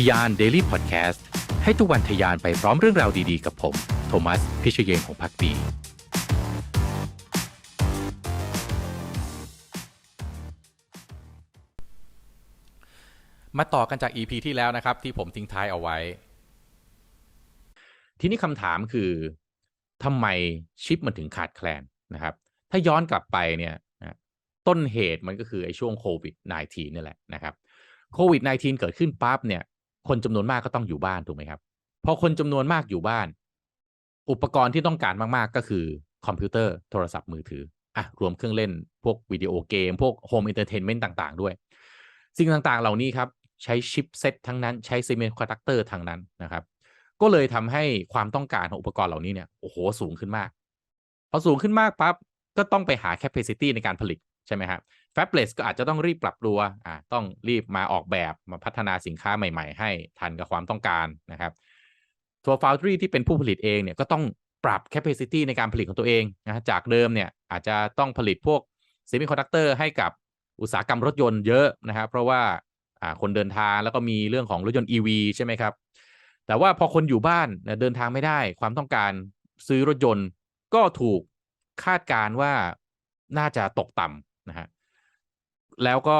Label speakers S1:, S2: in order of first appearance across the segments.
S1: ทยาน Daily Podcast ให้ทุกวันทยานไปพร้อมเรื่องราวดีๆ กับผม โทมัส พิเชยงของพักดีมาต่อกันจาก EP ที่แล้วนะครับ ที่ผมทิ้งท้ายเอาไว้ ทีนี้คำถามคือทำไมชิปมันถึงขาดแคลนนะครับ ถ้าย้อนกลับไปเนี่ยต้นเหตุมันก็คือไอ้ช่วงโควิด -19 นี่แหละนะครับโควิด -19 เกิดขึ้นปั๊บเนี่ย คนจำนวนมากก็ต้องอยู่บ้านถูกไหมครับพอคนจำนวนมากอยู่บ้าน อุปกรณ์ที่ต้องการมากๆก็คือคอมพิวเตอร์โทรศัพท์มือถืออะรวมเครื่องเล่นพวกวิดีโอเกม พวกโฮมอินเตอร์เทนเมนต์ต่างๆ ด้วย สิ่งต่างๆเหล่านี้ครับ ใช้ชิปเซตทั้งนั้นใช้ซีเมนต์คอนดักเตอร์ทั้งนั้นนะครับ ก็เลยทำให้ความต้องการของอุปกรณ์เหล่านี้เนี่ยโอ้โหสูงขึ้นมาก พอสูงขึ้นมากปั๊บก็ต้องไปหา capacity ในการผลิตใช่ไหมครับ Fabless ก็อาจจะต้องรีบปรับตัวอ่าต้องรีบมาออกแบบมาพัฒนาสินค้าใหม่ ๆ ให้ทันกับความต้องการนะครับตัว Foundry ที่เป็นผู้ผลิตเองเนี่ยก็ต้องปรับ capacity ในการผลิตของตัวเองนะจากเดิมเนี่ยอาจจะต้องผลิตพวก semiconductor ให้กับอุตสาหกรรมรถยนต์เยอะนะครับ เพราะว่าคนเดินทางแล้วก็มีเรื่องของรถยนต์ EV ใช่ไหมครับ แต่ว่าพอคนอยู่บ้านเดินทางไม่ได้ ความต้องการซื้อรถยนต์ก็ถูกคาดการณ์ว่าน่าจะตกต่ำนะฮะ แล้วก็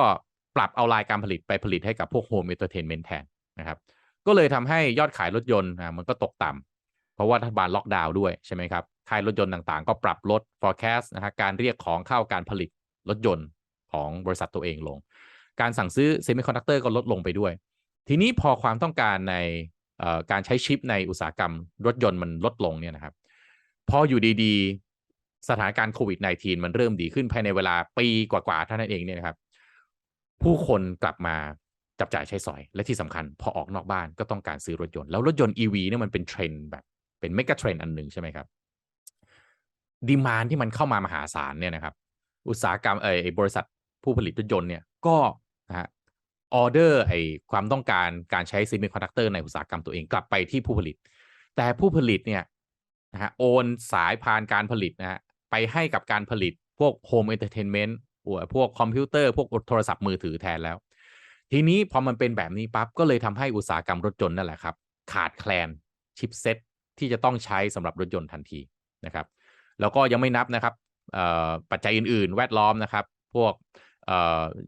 S1: ปรับเอาลายการผลิตไปผลิตให้กับพวกโฮม e อ t เ r อร์เทนเมนต์แทนนะครับ ก็เลยทำให้ยอดขายรถยนต์นะมันก็ตกต่ำเพราะว่ารัฐบาลล็อกดาวน์ด้วยใช่ไหมครับค่ายรถยนต์ต่างๆ ก็ปรับลด forecast นะฮะการเรียกของเข้าการผลิตรถยนต์ของบริษัทตัวเองลง การสั่งซื้อเซมิคอนดักเตอร์ก็ลดลงไปด้วย ทีนี้พอความต้องการในการใช้ชิปในอุตสาหกรรมรถยนต์มันลดลงเนี่ยนะครับ พออยู่ดีๆ สถานการณ์โควิด -19 มันเริ่มดีขึ้นภายในเวลาปีกว่าๆเท่านั้นเองเนี่ยนะครับ ผู้คนกลับมาจับจ่ายใช้สอย และที่สำคัญพอออกนอกบ้านก็ต้องการซื้อรถยนต์ แล้วรถยนต์ EV เนี่ยมันเป็นเทรนด์แบบเป็นเมกะเทรนด์อันหนึ่งใช่ไหมครับดีมานที่มันเข้ามามหาศาลเนี่ยนะครับ อุตสาหกรรมเออบริษัทผู้ผลิตรถยนต์เนี่ยก็นะฮะออเดอร์ไอความต้องการการใช้ซิมิคอนดักเตอร์ในอุตสาหกรรมตัวเองกลับไปที่ผู้ผลิต แต่ผู้ผลิตเนี่ยนะฮะโอนสายพานการผลิตนะฮะ ไปให้กับการผลิตพวกโฮมเอนเตอร์เทนเมนต์พวกคอมพิวเตอร์ พวกโทรศัพท์มือถือแทนแล้ว ทีนี้พอมันเป็นแบบนี้ปั๊บ ก็เลยทำให้อุตสาหกรรมรถยนต์นั่นแหละครับ ขาดแคลนชิปเซ็ตที่จะต้องใช้สำหรับรถยนต์ทันทีนะครับ แล้วก็ยังไม่นับนะครับปัจจัยอื่น ๆ แวดล้อมนะครับ พวก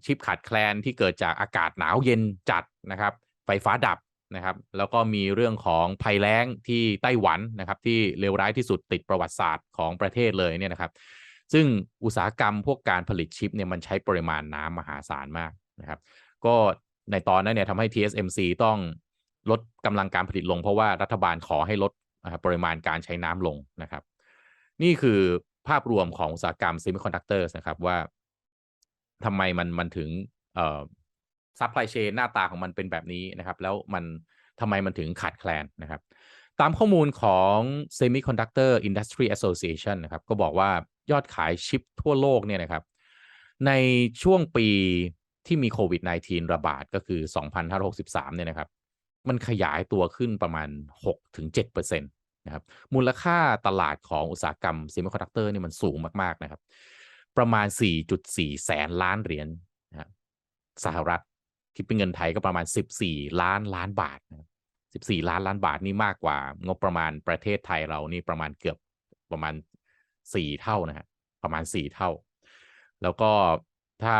S1: ชิปขาดแคลนที่เกิดจากอากาศหนาวเย็นจัดนะครับ ไฟฟ้าดับ นะครับ แล้วก็มีเรื่องของภัยแล้งที่ไต้หวันนะครับ ที่เลวร้ายที่สุดติดประวัติศาสตร์ของประเทศเลยเนี่ยนะครับ ซึ่งอุตสาหกรรมพวกการผลิตชิปเนี่ยมันใช้ปริมาณน้ำมหาศาลมากนะครับ ก็ในตอนนั้นเนี่ยทำให้ TSMC ต้องลดกำลังการผลิตลง เพราะว่ารัฐบาลขอให้ลดปริมาณการใช้น้ำลงนะครับ นี่คือภาพรวมของอุตสาหกรรม Semiconductors นะครับว่าทำไมมันมันถึง ซัพพลายเชนหน้าตาของมันเป็นแบบนี้นะครับ แล้วมันทำไมมันถึงขาดแคลนนะครับ ตามข้อมูลของ Semiconductor Industry Association นะครับก็บอกว่ายอดขายชิปทั่วโลกเนี่ยนะครับ ในช่วงปีที่มีโควิด -19 ระบาดก็คือ 2563 เนี่ยนะครับ มันขยายตัวขึ้นประมาณ 6-7%นะครับ มูลค่าตลาดของอุตสาหกรรมเซมิคอนดักเตอร์นี่มันสูงมาก ๆ นะครับ ประมาณ 4.4 แสนล้านเหรียญนะรสหรัฐ คิดเป็นเงินไทยก็ประมาณ 14 ล้านล้านบาทนะ14 ล้านล้านบาทนี่มากกว่างบประมาณประเทศไทยเรานี่ประมาณเกือบประมาณ 4 เท่านะฮะประมาณ 4 เท่า แล้วก็ถ้า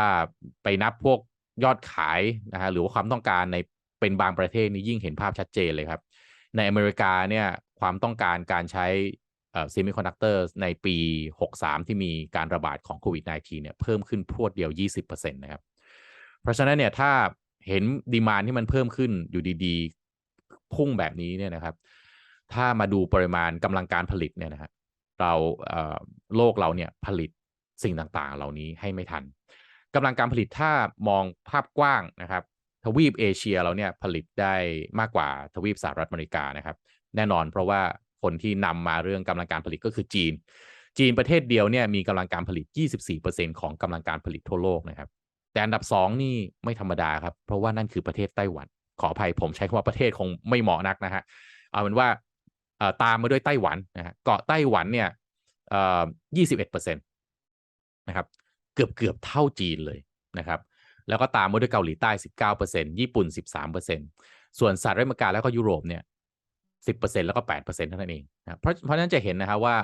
S1: ไปนับพวกยอดขายนะฮะหรือว่าความต้องการในเป็นบางประเทศนี่ยิ่งเห็นภาพชัดเจนเลยครับ ในอเมริกาเนี่ยความต้องการการใช้เซมิคอนดักเตอร์ในปี 63 ที่มีการระบาดของโควิด -19 เนี่ยเพิ่มขึ้นพรวดเดียว 20%นะครับ เพราะฉะนั้นเนี่ยถ้า เห็นดีมานที่มันเพิ่มขึ้นอยู่ดีๆ พุ่งแบบนี้เนี่ยนะครับ ถ้ามาดูปริมาณกำลังการผลิตเนี่ยนะฮะเราโลกเราเนี่ยผลิตสิ่งต่างๆ เหล่านี้ให้ไม่ทันกำลังการผลิตถ้ามองภาพกว้างนะครับ ทวีปเอเชียเราเนี่ยผลิตได้มากกว่าทวีปสหรัฐอเมริกานะครับ แน่นอนเพราะว่าคนที่นำมาเรื่องกำลังการผลิตก็คือจีน จีนประเทศเดียวเนี่ยมีกำลังการผลิต 24%ของกำลังการผลิตทั่วโลกนะครับ แต่อันดับ2นี่ไม่ธรรมดาครับ เพราะว่านั่นคือประเทศไต้หวัน ขออภัยผมใช้คำว่าประเทศคงไม่เหมาะนักนะฮะเอาเป็นว่าตามมาด้วยไต้หวันนะฮะเกาะไต้หวันเนี่ย21%นตนะครับ เกือบเกือบเท่าจีนเลยนะครับ แล้วก็ตามมาด้วยเกาหลีใต้19%ญี่ปุ่น13%ส่วนสหรัฐอเมริกาแล้วก็ยุโรปเนี่ยสิบเปอร์เซ็นแล้วก็แปดเปอร์เซ็นเท่านั้นเองนะเพราะเพราะฉะนั้นจะเห็นนะครับว่า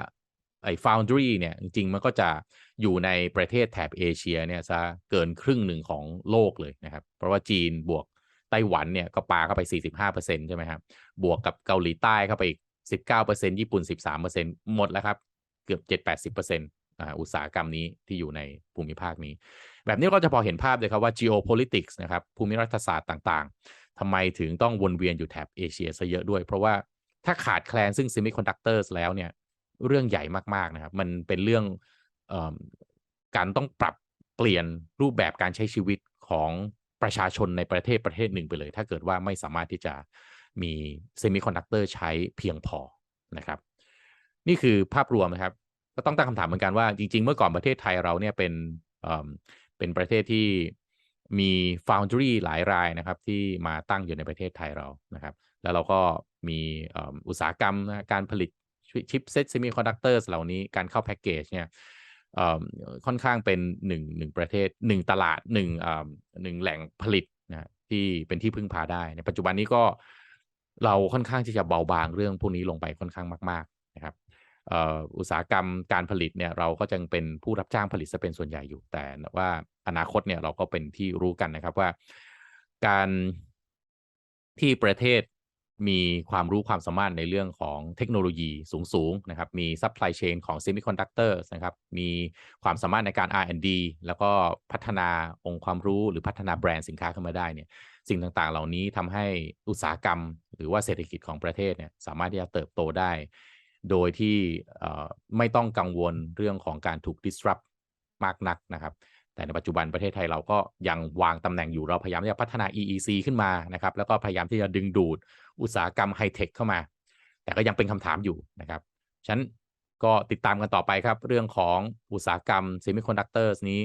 S1: ไอ้ foundry เนี่ย จริง ๆ มันก็จะอยู่ในประเทศแถบเอเชียเนี่ยซะเกินครึ่งหนึ่งของโลกเลยนะครับ เพราะว่าจีนบวกไต้หวันเนี่ยก็ปาเข้าไป 45%ใช่ไหมครับ บวกกับเกาหลีใต้เข้าไปอีก 19%ญี่ปุ่น 13%หมดแล้วครับ เกือบ 7-80%อุตสาหกรรมนี้ที่อยู่ในภูมิภาคนี้ แบบนี้ก็จะพอเห็นภาพเลยครับว่า geopolitics นะครับ ภูมิรัฐศาสตร์ต่างๆทำไมถึงต้องวนเวียนอยู่แถบเอเชียซะเยอะด้วย เพราะว่าถ้าขาดแคลนซึ่ง semiconductors แล้วเนี่ย เรื่องใหญ่มากๆนะครับ มันเป็นเรื่องออการต้องปรับเปลี่ยนรูปแบบการใช้ชีวิตของประชาชนในประเทศประเทศหนึ่งไปเลย ถ้าเกิดว่าไม่สามารถที่จะมีเซมิคอนดักเตอร์ใช้เพียงพอนะครับ นี่คือภาพรวมนะครับ ก็ต้องตั้งคำถามเหมือนกันว่าจริง ๆ เมื่อก่อนประเทศไทยเราเนี่ยเป็นเเป็นประเทศที่มี foundry หลายรายนะครับ ที่มาตั้งอยู่ในประเทศไทยเรานะครับ แล้วเราก็มีอุตสาหกรรมการผลิต ชิปเซตเซมิคอนดักเตอร์เหล่านี้การเข้าแพ็กเกจเนี่ยค่อนข้างเป็นหนึ่งหนึ่งประเทศหนึ่งตลาดหนึ่งหนึ่งแหล่งผลิตนะที่เป็นที่พึ่งพาได้ในปัจจุบันนี้ก็เราค่อนข้างที่จะเบาบางเรื่องพวกนี้ลงไปค่อนข้างมาก ๆ นะครับอุตสาหกรรมการผลิตเนี่ยเราก็จะเป็นผู้รับจ้างผลิตซะเป็นส่วนใหญ่อยู่แต่ว่าอนาคตเนี่ยเราก็เป็นที่รู้กันนะครับว่า การที่ประเทศ มีความรู้ความสามารถในเรื่องของเทคโนโลยีสูงๆนะครับมีซัพพลายเชนของ Semiconductors นะครับมีความสามารถในการ R&D แล้วก็พัฒนาองค์ความรู้หรือพัฒนาแบรนด์สินค้าขึ้นมาได้เนี่ยสิ่งต่างๆ เหล่านี้ทำให้อุตสาหกรรม หรือว่าเศรษฐกิจของประเทศเนี่ยสามารถที่จะเติบโตได้ โดยที่ไม่ต้องกังวลเรื่องของการถูก disrupt มากนักนะครับ แต่ในปัจจุบันประเทศไทยเราก็ยังวางตำแหน่งอยู่เราพยายามที่จะพัฒนา EEC ขึ้นมานะครับแล้วก็พยายามที่จะดึงดูดอุตสาหกรรมไฮเทคเข้ามา แต่ก็ยังเป็นคำถามอยู่นะครับฉันก็ติดตามกันต่อไปครับ เรื่องของอุตสาหกรรม Semiconductors นี้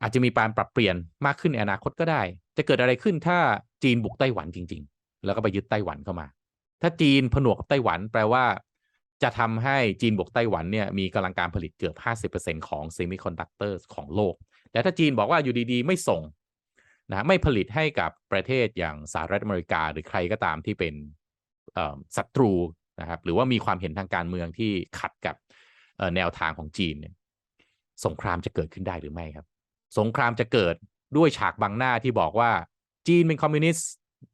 S1: อาจจะมีการปรับเปลี่ยนมากขึ้นในอนาคตก็ได้ จะเกิดอะไรขึ้นถ้าจีนบุกไต้หวันจริง ๆ แล้วก็ไปยึดไต้หวันเข้ามา ถ้าจีนผนวกกับไต้หวันแปลว่าจะทำให้จีนบวกไต้หวันเนี่ยมีกำลังการผลิตเกือบ 50%ของเซมิคอนดักเตอร์ของโลก แต่ถ้าจีนบอกว่าอยู่ดีๆ ไม่ส่งนะไม่ผลิตให้กับประเทศอย่างสหรัฐอเมริกา หรือใครก็ตามที่เป็นศัตรูนะครับหรือว่ามีความเห็นทางการเมืองที่ขัดกับแนวทางของจีนเนี่ยสงครามจะเกิดขึ้นได้หรือไม่ครับ สงครามจะเกิดด้วยฉากบังหน้าที่บอกว่าจีนเป็นคอมมิวนิสต์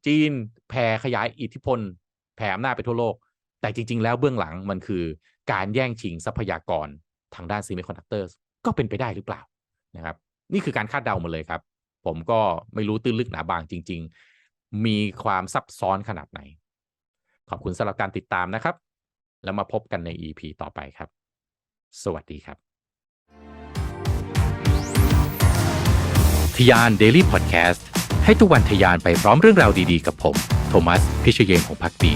S1: จีนแผ่ขยายอิทธิพล แผ่อำนาจไปทั่วโลก แต่จริง ๆ แล้วเบื้องหลังมันคือการแย่งชิงทรัพยากรทางด้านซีมิคอนดักเตอร์ก็เป็นไปได้หรือเปล่านะครับ นี่คือการคาดเดาหมดเลยครับ ผมก็ไม่รู้ตื้นลึกหนาบางจริง ๆ มีความซับซ้อนขนาดไหน ขอบคุณสำหรับการติดตามนะครับ แล้วมาพบกันใน EP ต่อไปครับ สวัสดีครับ ทยาน Daily Podcast ให้ทุกวันทยานไปพร้อมเรื่องราวดีๆ กับผม โทมัส พิเชยนของพักดี